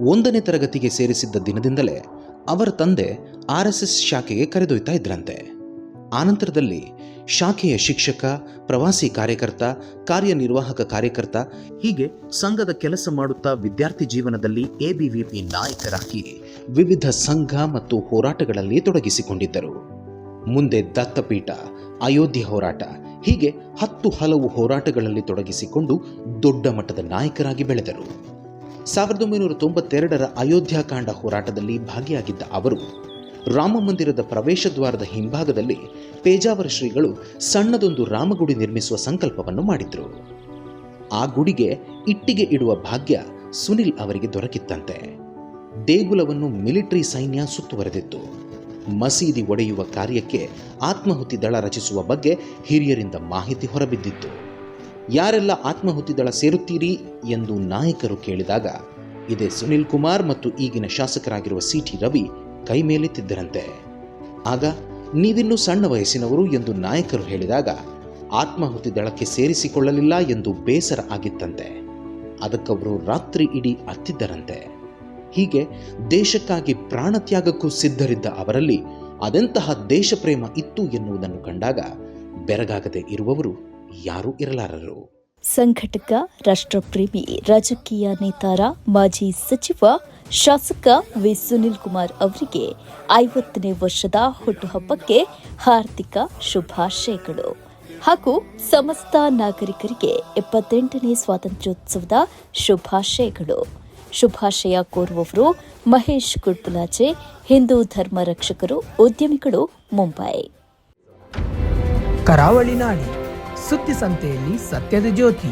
ಒಂದನೇ ತರಗತಿಗೆ ಸೇರಿಸಿದ್ದ ದಿನದಿಂದಲೇ ಅವರ ತಂದೆ ಆರ್ ಎಸ್ ಎಸ್ ಶಾಖೆಗೆ ಕರೆದೊಯ್ತಾ ಇದ್ರಂತೆ. ಆನಂತರದಲ್ಲಿ ಶಾಖೆಯ ಶಿಕ್ಷಕ, ಪ್ರವಾಸಿ ಕಾರ್ಯಕರ್ತ, ಕಾರ್ಯನಿರ್ವಾಹಕ ಕಾರ್ಯಕರ್ತ, ಹೀಗೆ ಸಂಘದ ಕೆಲಸ ಮಾಡುತ್ತಾ ವಿದ್ಯಾರ್ಥಿ ಜೀವನದಲ್ಲಿ ಎಬಿವಿಪಿ ನಾಯಕರಾಗಿ ವಿವಿಧ ಸಂಘ ಮತ್ತು ಹೋರಾಟಗಳಲ್ಲಿ ತೊಡಗಿಸಿಕೊಂಡಿದ್ದರು. ಮುಂದೆ ದತ್ತಪೀಠ, ಅಯೋಧ್ಯೆ ಹೋರಾಟ, ಹೀಗೆ ಹತ್ತು ಹಲವು ಹೋರಾಟಗಳಲ್ಲಿ ತೊಡಗಿಸಿಕೊಂಡು ದೊಡ್ಡ ಮಟ್ಟದ ನಾಯಕರಾಗಿ ಬೆಳೆದರು. ಸಾವಿರದ ಒಂಬೈನೂರ ತೊಂಬತ್ತೆರಡರ ಅಯೋಧ್ಯಾಕಾಂಡ ಹೋರಾಟದಲ್ಲಿ ಭಾಗಿಯಾಗಿದ್ದ ಅವರು, ರಾಮ ಮಂದಿರದ ಪ್ರವೇಶ ದ್ವಾರದ ಹಿಂಭಾಗದಲ್ಲಿ ಪೇಜಾವರ ಶ್ರೀಗಳು ಸಣ್ಣದೊಂದು ರಾಮಗುಡಿ ನಿರ್ಮಿಸುವ ಸಂಕಲ್ಪವನ್ನು ಮಾಡಿದ್ರು. ಆ ಗುಡಿಗೆ ಇಟ್ಟಿಗೆ ಇಡುವ ಭಾಗ್ಯ ಸುನಿಲ್ ಅವರಿಗೆ ದೊರಕಿತ್ತಂತೆ. ದೇಗುಲವನ್ನು ಮಿಲಿಟರಿ ಸೈನ್ಯ ಸುತ್ತುವರೆದಿತ್ತು. ಮಸೀದಿ ಒಡೆಯುವ ಕಾರ್ಯಕ್ಕೆ ಆತ್ಮಾಹುತಿ ದಳ ರಚಿಸುವ ಬಗ್ಗೆ ಹಿರಿಯರಿಂದ ಮಾಹಿತಿ ಹೊರಬಿದ್ದಿತ್ತು. ಯಾರೆಲ್ಲ ಆತ್ಮಾಹುತಿ ದಳ ಸೇರುತ್ತೀರಿ ಎಂದು ನಾಯಕರು ಕೇಳಿದಾಗ, ಇದೇ ಸುನಿಲ್ ಕುಮಾರ್ ಮತ್ತು ಈಗಿನ ಶಾಸಕರಾಗಿರುವ ಸಿ ಟಿ ರವಿ ಕೈ ಮೇಲೆತ್ತಿದ್ದರಂತೆ ಆಗ, ನೀವಿನ್ನೂ ಸಣ್ಣ ವಯಸ್ಸಿನವರು ಎಂದು ನಾಯಕರು ಹೇಳಿದಾಗ ಆತ್ಮಾಹುತಿ ದಳಕ್ಕೆ ಸೇರಿಸಿಕೊಳ್ಳಲಿಲ್ಲ ಎಂದು ಬೇಸರ ಆಗಿತ್ತಂತೆ. ಅದಕ್ಕವರು ರಾತ್ರಿ ಇಡೀ ಅತ್ತಿದ್ದರಂತೆ. ಹೀಗೆ ದೇಶಕ್ಕಾಗಿ ಪ್ರಾಣತ್ಯಾಗಕ್ಕೂ ಸಿದ್ಧರಿದ್ದ ಅವರಲ್ಲಿ ಅದೆಂತಹ ದೇಶಪ್ರೇಮ ಇತ್ತು ಎನ್ನುವುದನ್ನು ಕಂಡಾಗ, ಬೆರಗಾಗದೆ ಇರುವವರು ಯಾರೂ ಇರಲಾರರು. ಸಂಘಟಕ ರಾಷ್ಟ್ರಪ್ರೇಮಿ ರಾಜಕೀಯ ನೇತಾರ ಮಾಜಿ ಸಚಿವ ಶಾಸಕ ವಿ. ಸುನಿಲ್ ಕುಮಾರ್ ಅವರಿಗೆ ಐವತ್ತನೇ ವರ್ಷದ ಹುಟ್ಟುಹಬ್ಬಕ್ಕೆ ಹಾರ್ದಿಕ ಶುಭಾಶಯಗಳು. ಹಾಗೂ ಸಮಸ್ತ ನಾಗರಿಕರಿಗೆ ಎಪ್ಪತ್ತೆಂಟನೇ ಸ್ವಾತಂತ್ರ್ಯೋತ್ಸವದ ಶುಭಾಶಯಗಳು. ಶುಭಾಶಯ ಕೋರುವವರು ಮಹೇಶ್ ಕುಡ್ಪುಲಾಚೆ ಹಿಂದೂ ಧರ್ಮ ರಕ್ಷಕರು ಉದ್ಯಮಿಗಳು ಮುಂಬೈ. ಕರಾವಳಿ ನಾಡಿ. ಸುದ್ದಿ ಸಂತೆಯಲ್ಲಿ ಸತ್ಯದ ಜ್ಯೋತಿ.